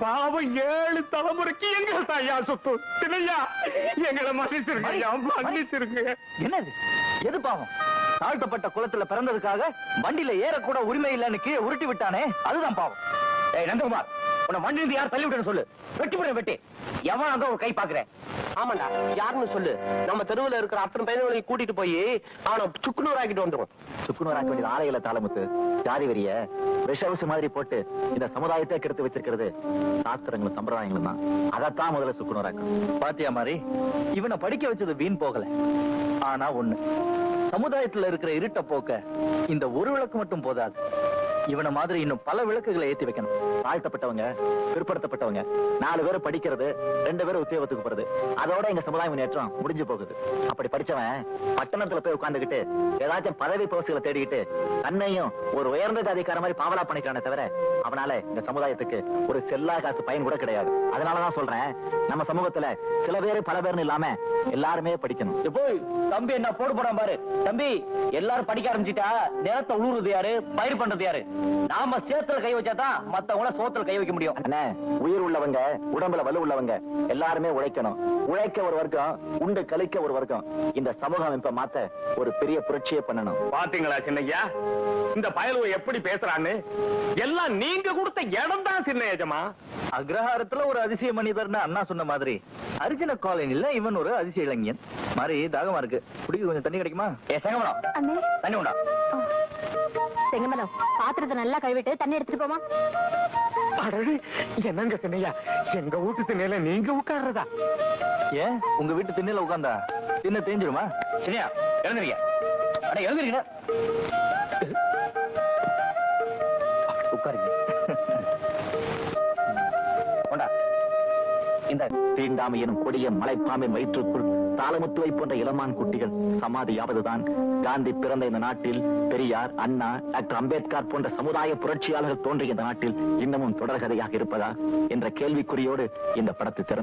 பாவம் ஏழு தலைமுறைக்கு எங்க தாயா சொத்து? சின்னையா எங்களை மன்னிச்சிருங்க ஐயா மன்னிச்சிருங்க. என்னது? எது பாவம்? தாழ்த்தப்பட்ட குலத்துல பிறந்ததுக்காக வண்டியில ஏறக்கூட உரிமை இல்லைன்னு கீழே உருட்டி விட்டானே அதுதான் பாவம். ஏய் நந்தகுமார் உன்னை வண்டியிலிருந்து யார் தள்ளி விட்டேன்னு சொல்லு. வெட்டி விட வெட்டி. எவன் அங்க ஒரு கை பாக்குறேன் ஆமாண்டா. யாருன்னு சொல்லு. நம்ம தெருவுல இருக்கிற அத்தனை பையன்களையும் கூட்டிட்டு போய் அவனை சுக்குநூறு ஆக்கிட்டு வந்துரும் சுக்குநூறாக்க வேண்டியது ஆலையில தாளமுத்து ஜாதி வரிய விஷவசு மாதிரி போட்டு இந்த சமுதாயத்தை கெடுத்து வச்சிருக்கிறது சாஸ்திரங்களும் சம்பிரதாயங்களும் தான். அதைத்தான் முதல்ல சுக்குநூறாக்கும் பாத்தியா மாதிரி இவனை படிக்க வச்சது வீண் போகல. ஆனா ஒண்ணு சமுதாயத்துல இருக்கிற இருட்ட போக்க இந்த ஒரு விளக்கு மட்டும் போதாது. இவனை மாதிரி இன்னும் பல விளக்குகளை ஏத்தி வைக்கணும். தாழ்த்தப்பட்டவங்க பிற்படுத்தப்பட்டவங்க நாலு பேரும் படிக்கிறது ரெண்டு பேரும் உத்தியோகத்துக்கு போறது. அதோட எங்க சமுதாய முன்னேற்றம் முடிஞ்சு போகுது. அப்படி படிச்சவன் பட்டணத்துல போய் உட்கார்ந்துகிட்டு ஏதாச்சும் பதவி போஸ்டுகளை தேடிக்கிட்டு தன்னையும் ஒரு உயர்ந்த ஜாதிக்கார மாதிரி பாவலா பண்ணிக்கிறானே தவிர அவனால இந்த சமுதாயத்துக்கு ஒரு செல்லா காசு பயன் கூட கிடையாது. அதனாலதான் சொல்றேன் நம்ம சமூகத்துல சில பேரு பல பேர்னு இல்லாம எல்லாருமே படிக்கணும். போய் தம்பி என்ன போடு போறான் பாரு. தம்பி எல்லாரும் படிக்க ஆரம்பிச்சிட்டா நேரத்தை உழுவுறது யாரு? பயிர் பண்றது யாரு? நாம சேத்துல கை வச்சாதான் மத்தவங்கள சோத்துல கை வைக்க முடியும். அண்ணே உயிர் உள்ளவங்க உடம்புல வலு உள்ளவங்க எல்லாருமே உழைக்கணும். உழைக்க ஒரு வர்க்கம் உண்டு கழிக்க ஒரு வர்க்கம். இந்த சமூக அமைப்பை மாத்த ஒரு பெரிய புரட்சியை பண்ணணும். பாத்தீங்களா சின்னையா? இந்த பயலுவ எப்படி பேசுறான்னு? எல்லாம் நீங்க கொடுத்த இடம் தான் சின்ன அக்ரஹாரத்துல ஒரு அதிசய மனிதர்னு அண்ணா சொன்ன மாதிரி. அரிஜன காலனில இவன் ஒரு அதிசய இளைஞன். மாதிரி தாகமா இருக்கு. குடிக்க கொஞ்சம் தண்ணி கிடைக்குமா? ஏ செங்கமலம். அண்ணே. தண்ணி உண்டா? செங்கமலம். பாத்திரத்தை நல்லா கழுவிட்டு தண்ணி எடுத்துட்டு போமா அடடே என்னங்க சின்னையா? எங்க வீட்டு திண்ணையில நீங்க உட்கார்றதா? ஏன் உங்க வீட்டு திண்ணையில உட்கார்ந்தா திண்ணை தேஞ்சிருமா சரியா எழுந்துருங்க. அட எழுந்துருங்க. உட்காருங்க. கொண்டா இந்த தீண்டாமை எனும் கொடிய மலைப்பாம்பின் வயிற்றுக்குள் தாளமுத்துவை போன்ற இளமான் குட்டிகள். சமாதியாவதுதான். காந்தி பிறந்த இந்த நாட்டில் பெரியார் அண்ணா டாக்டர் அம்பேத்கர் போன்ற சமுதாய புரட்சியாளர்கள் தோன்றிய இந்த நாட்டில் இன்னமும் தொடர்கதையாக இருப்பதா? என்ற கேள்விக்குறியோடு இந்த படத்தை திறந்து